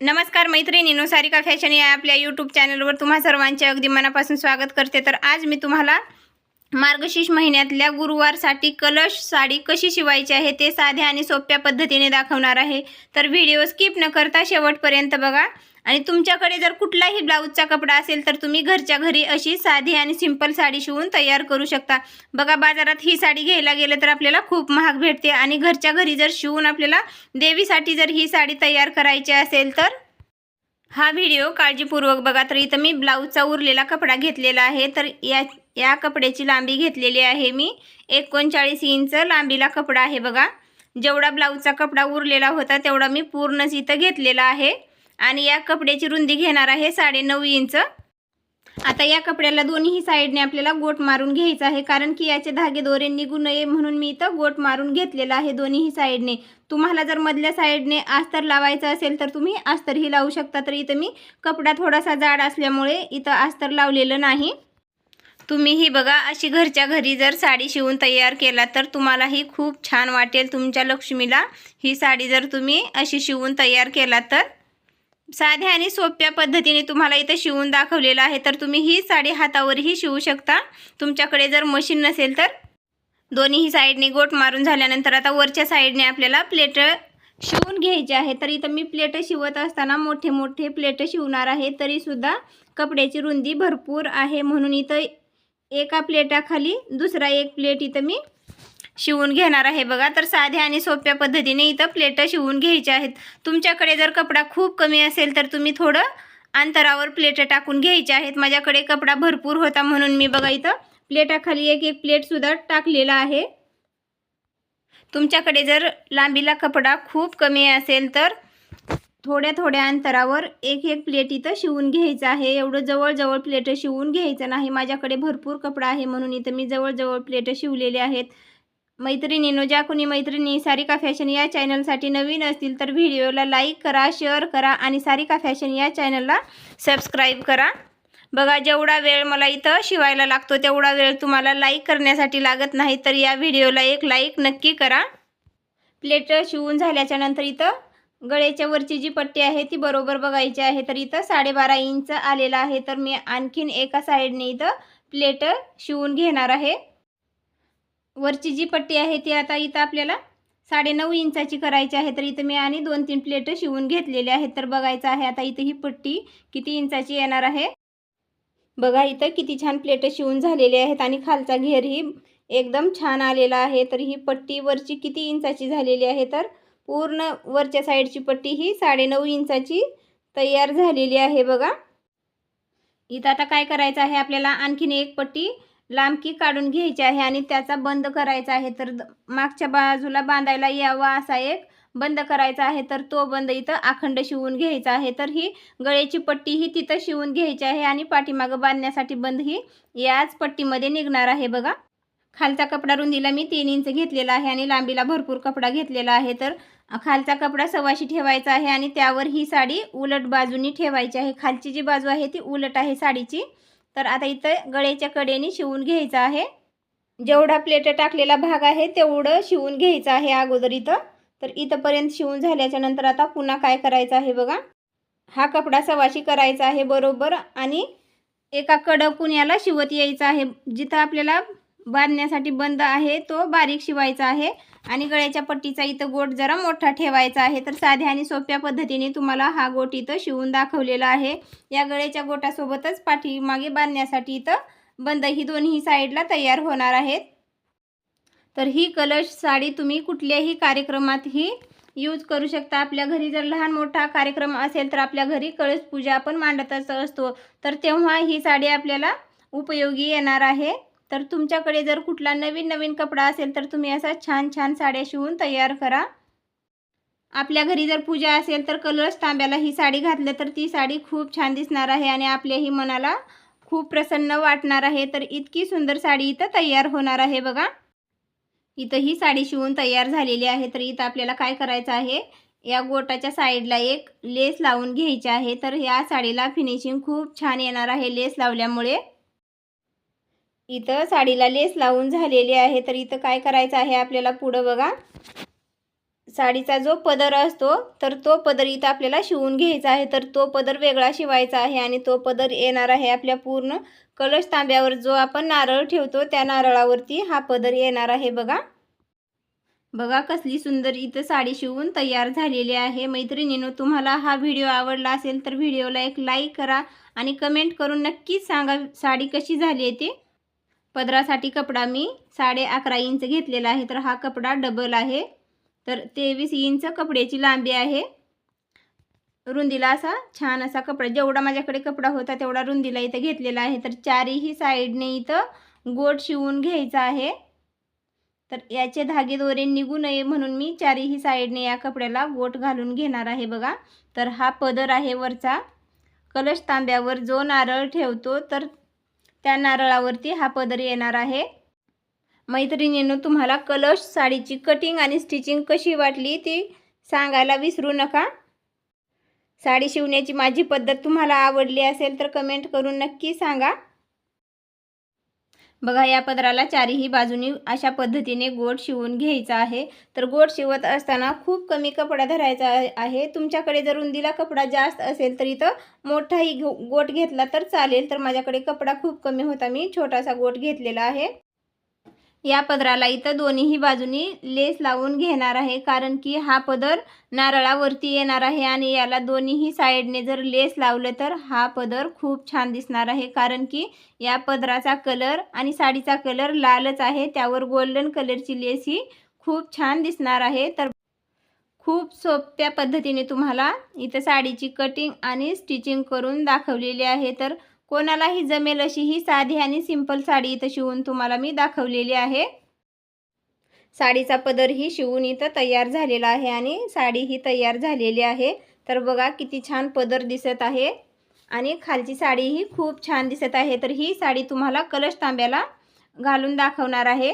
नमस्कार मैत्रिणीनो सारिका फॅशन या आपल्या यूट्यूब चॅनलवर तुम्हा सर्वांचे अगदी मनापासून स्वागत करते. तर आज मी तुम्हाला मार्गशीर्ष महिन्यातल्या गुरुवारसाठी कलश साडी कशी शिवायची आहे ते साध्या आणि सोप्या पद्धतीने दाखवणार आहे. तर व्हिडिओ स्किप न करता शेवटपर्यंत बघा. आणि तुमच्याकडे जर कुठलाही ब्लाऊजचा कपडा असेल तर तुम्ही घरच्या घरी अशी साधी आणि सिंपल साडी शिवून तयार करू शकता. बघा बाजारात ही साडी घ्यायला गेलं तर आपल्याला खूप महाग भेटते. आणि घरच्या घरी जर शिवून आपल्याला देवीसाठी जर ही साडी तयार करायची असेल तर हा व्हिडिओ काळजीपूर्वक बघा. तर इथं मी ब्लाऊजचा उरलेला कपडा घेतलेला आहे. तर या या कपड्याची लांबी घेतलेली आहे मी. एकोणचाळीस इंच लांबीला कपडा आहे बघा. जेवढा ब्लाऊजचा कपडा उरलेला होता तेवढा मी पूर्णच इथं घेतलेला आहे. आणि या कपड्याची रुंदी घेणार आहे साडेनऊ इंच. आता या कपड्याला दोन्ही साईडने आपल्याला गोट मारून घ्यायचं आहे. कारण की याचे धागे दोरे निघू नये म्हणून मी इथं गोट मारून घेतलेला आहे दोन्ही साईडने. तुम्हाला जर मधल्या साईडने अस्तर लावायचं असेल तर तुम्ही अस्तरही लावू शकता. तर इथं मी कपडा थोडासा जाड असल्यामुळे इथं अस्तर लावलेलं नाही. तुम्हीही बघा अशी घरच्या घरी जर साडी शिवून तयार केला तर तुम्हालाही खूप छान वाटेल तुमच्या लक्ष्मीला. ही साडी जर तुम्ही अशी शिवून तयार केला तर साध्या आणि सोप्या पद्धतीने तुम्हाला इथं शिवून दाखवलेलं आहे. तर तुम्ही ही साडी हातावरही शिवू शकता. तुमच्याकडे जर मशीन नसेल तर. दोन्ही साईडने गोट मारून झाल्यानंतर आता वरच्या साईडने आपल्याला प्लेट शिवून घ्यायचे आहे तर इथं मी प्लेट शिवत असताना मोठे मोठे प्लेट शिवणार आहे. तरीसुद्धा कपड्याची रुंदी भरपूर आहे. म्हणून इथं एका प्लेटाखाली दुसरा एक प्लेट इथं मी शिवून घेणार आहे बघा. तर साध्या आणि सोप्या पद्धतीने इथं प्लेट शिवून घ्यायच्या आहेत. तुमच्याकडे जर कपडा खूप कमी असेल तर तुम्ही थोडं अंतरावर प्लेट टाकून घ्यायचे आहेत. माझ्याकडे कपडा भरपूर होता म्हणून मी बघा इथं प्लेटाखाली एक एक प्लेटसुद्धा टाकलेला आहे. तुमच्याकडे जर लांबीला कपडा खूप कमी असेल तर थोड्या थोड्या अंतरावर एक एक प्लेट इथं शिवून घ्यायचं आहे. एवढं जवळजवळ प्लेट शिवून घ्यायचं नाही. माझ्याकडे भरपूर कपडा आहे म्हणून इथं मी जवळजवळ प्लेट शिवलेले आहेत. मैत्रिणीनो ज्या कोणी मैत्रिणी सारिका फॅशन या चॅनलसाठी नवीन असतील तर व्हिडिओला लाईक करा शेअर करा आणि सारिका फॅशन या चॅनलला सबस्क्राईब करा. बघा जेवढा वेळ मला इथं शिवायला लागतो तेवढा वेळ तुम्हाला लाईक करण्यासाठी लागत नाही तर या व्हिडिओला एक लाईक नक्की करा. प्लेट शिवून झाल्याच्यानंतर इथं गळ्याच्या वरची जी पट्टी आहे ती बरोबर बघायची आहे. तर इथं साडेबारा इंच आलेला आहे. तर मी आणखीन एका साईडने इथं प्लेट शिवून घेणार आहे. वरची जी पट्टी आहे ती आता इथं आपल्याला साडेनऊ इंचाची करायची आहे. तर इथं मी आणि दोन तीन प्लेट शिवून घेतलेली आहेत. तर बघायचं आहे आता इथं ही पट्टी किती इंचाची येणार आहे. बघा इथं किती छान प्लेट शिवून झालेली आहेत आणि खालचा घेरही एकदम छान आलेला आहे. तर ही पट्टी वरची किती इंचाची झालेली आहे तर पूर्ण वरच्या साईडची पट्टी ही साडेनऊ इंचाची तयार झालेली आहे बघा. इथं आता काय करायचं आहे आपल्याला? आणखीन एक पट्टी लांबकी काढून घ्यायची आहे आणि त्याचा बंद करायचा आहे. तर मागच्या बाजूला बांधायला यावा असा एक बंद करायचा आहे. तर तो बंद इथं अखंड शिवून घ्यायचा आहे. तर ही गळ्याची पट्टी ही तिथं शिवून घ्यायची आहे आणि पाठीमागं बांधण्यासाठी बंद ही याच पट्टीमध्ये निघणार आहे बघा. खालचा कपडा रुंदीला मी तीन इंच घेतलेला आहे आणि लांबीला भरपूर कपडा घेतलेला आहे. तर खालचा कपडा सव्वाशी ठेवायचा आहे आणि त्यावर ही साडी उलट बाजूनी ठेवायची आहे. खालची जी बाजू आहे ती उलट आहे साडीची. तर आता इथं गळ्याच्या कडेने शिवून घ्यायचं आहे. जेवढा प्लेट टाकलेला भाग आहे तेवढं शिवून घ्यायचं आहे अगोदर इथं. तर इथंपर्यंत शिवून झाल्याच्यानंतर आता पुन्हा काय करायचं आहे बघा. हा कपडा सवाशी करायचा आहे बरोबर आणि एका कडकून याला शिवत यायचा आहे. जिथं आपल्याला बांधण्यासाठी बंद आहे तो बारीक शिवायचा आहे. आणि गळ्याच्या पट्टीचा इथं गोट जरा मोठा ठेवायचा आहे. तर साध्या आणि सोप्या पद्धतीने तुम्हाला हा गोट इथं शिवून दाखवलेला आहे. या गळ्याच्या गोटासोबतच पाठीमागे बांधण्यासाठी इथं बंद ही दोन्ही साईडला तयार होणार आहेत. तर ही कलश साडी तुम्ही कुठल्याही कार्यक्रमातही यूज करू शकता. आपल्या घरी जर लहान मोठा कार्यक्रम असेल तर आपल्या घरी कळश पूजा आपण मांडतच असतो. तर तेव्हा ही साडी आपल्याला उपयोगी येणार आहे. तर तुमच्याकडे जर कुठला नवीन नवीन कपडा असेल तर तुम्ही असा छान छान साड्या शिवून तयार करा. आपल्या घरी जर पूजा असेल तर कलर्स तांब्याला ही साडी घातलं तर ती साडी खूप छान दिसणार आहे आणि आपल्याही मनाला खूप प्रसन्न वाटणार आहे. तर इतकी सुंदर साडी इथं तयार होणार आहे बघा. इथं ही साडी शिवून तयार झालेली आहे. तर इथं आपल्याला काय करायचं आहे? या गोटाच्या साईडला एक लेस लावून घ्यायची आहे. तर या साडीला फिनिशिंग खूप छान येणार आहे लेस लावल्यामुळे. इथं साडीला लेस लावून झालेली आहे तर इथं काय करायचं आहे आपल्याला पुढं बघा. साडीचा जो पदर असतो तर तो पदर इथं आपल्याला शिवून घ्यायचा आहे तर तो पदर वेगळा शिवायचा आहे आणि तो पदर येणार आहे आपल्या पूर्ण कलश तांब्यावर. जो आपण नारळ ठेवतो त्या नारळावरती हा पदर येणार आहे बघा. बघा कसली सुंदर इथं साडी शिवून तयार झालेली आहे. मैत्रिणीनो तुम्हाला हा व्हिडिओ आवडला असेल तर व्हिडिओला एक लाईक करा आणि कमेंट करून नक्कीच सांगा साडी कशी झाली आहे ते. पदरासाठी कपडा मी साडे अकरा इंच घेतलेला आहे. तर हा कपडा डबल आहे. तर तेवीस इंच कपड्याची लांबी आहे. रुंदीला असा छान असा कपडा जेवढा माझ्याकडे कपडा होता तेवढा रुंदीला इथं घेतलेला आहे. तर चारीही साईडने इथं गोट शिवून घ्यायचा आहे. तर याचे धागे दोरे निघू नये म्हणून मी चारीही साईडने या कपड्याला गोट घालून घेणार आहे बघा. तर हा पदर आहे वरचा. कलश तांब्यावर जो नारळ ठेवतो तर त्या नारळावरती हा पदर येणार आहे. मैत्रिणींनो तुम्हाला कलश साडीची कटिंग आणि स्टिचिंग कशी वाटली ती सांगायला विसरू नका. साडी शिवण्याची माझी पद्धत तुम्हाला आवडली असेल तर कमेंट करून नक्की सांगा. बघा या पदराला चारीही बाजूनी अशा पद्धतीने गोट शिवून घ्यायचा आहे. तर गोट शिवत असताना खूप कमी कपडा धरायचा आहे. तुमच्याकडे जर रुंदीला कपडा जास्त असेल तर इथं मोठाही गोट घेतला तर चालेल. तर माझ्याकडे कपडा खूप कमी होता. मी छोटासा गोट घेतलेला आहे. या पदराला इथं दोन्हीही बाजूनी लेस लावून घेणार आहे कारण की हा पदर नारळावरती येणार आहे आणि याला दोन्हीही साईडने जर लेस लावलं तर हा पदर खूप छान दिसणार आहे कारण की या पदराचा कलर आणि साडीचा कलर लालच आहे त्यावर गोल्डन कलरची लेस ही खूप छान दिसणार आहे. तर खूप सोप्या पद्धतीने तुम्हाला इथं साडीची कटिंग आणि स्टिचिंग करून दाखवलेली आहे. तर कोणालाही जमेल अशी ही साधी आणि सिंपल साडी इथं शिवून तुम्हाला मी दाखवलेली आहे. साडीचा पदर ही शिवून इथं तयार झालेला आहे आणि साडी ही तयार झालेली आहे. तर बघा किती छान पदर दिसत आहे आणि खालची साडी ही खूप छान दिसत आहे. तर ही साडी तुम्हाला कलश तांब्याला घालून दाखवणार आहे.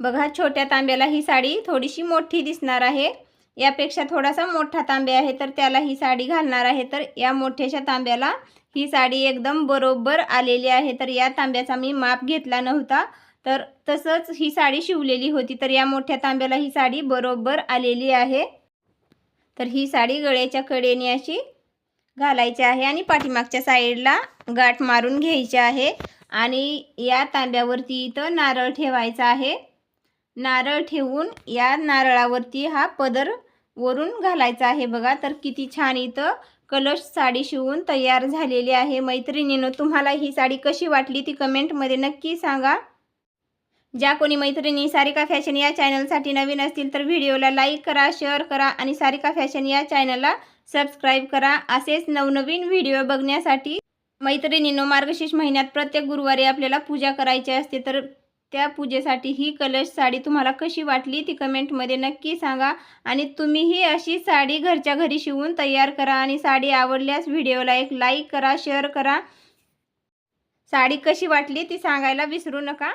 बघा छोट्या तांब्याला ही साडी थोडीशी मोठी दिसणार आहे. यापेक्षा थोडासा मोठा तांब्या आहे तर त्याला ही साडी घालणार आहे. तर या मोठ्याशा तांब्याला ही साडी एकदम बरोबर आलेली आहे. तर या तांब्याचा मी माप घेतला नव्हता. तर तसंच ही साडी शिवलेली होती. तर या मोठ्या तांब्याला ही साडी बरोबर आलेली आहे. तर ही साडी गळ्याच्या कडेने अशी घालायची आहे आणि पाठीमागच्या साईडला गाठ मारून घ्यायची आहे. आणि या तांब्यावरती इथं नारळ ठेवायचा आहे. नारळ ठेवून या नारळावरती हा पदर वरून घालायचा आहे बघा. तर किती छान इथं कलश साडी शिवून तयार झालेली आहे. मैत्रिणीनं तुम्हाला ही साडी कशी वाटली ती कमेंटमध्ये नक्की सांगा. ज्या कोणी मैत्रिणी सारिका फॅशन या चॅनलसाठी नवीन असतील तर व्हिडिओला लाईक करा शेअर करा आणि सारिका फॅशन या चॅनलला सबस्क्राईब करा. असेच नवनवीन व्हिडिओ बघण्यासाठी मैत्रिणीनो मार्गशीर्ष महिन्यात प्रत्येक गुरुवारी आपल्याला पूजा करायची असते तर त्या पूजेसाठी ही कलश साडी तुम्हाला कशी वाटली ती कमेंटमध्ये नक्की सांगा. आणि तुम्हीही अशी साडी घरच्या घरी शिवून तयार करा आणि साडी आवडल्यास व्हिडिओला एक लाईक करा शेअर करा. साडी कशी वाटली ती सांगायला विसरू नका.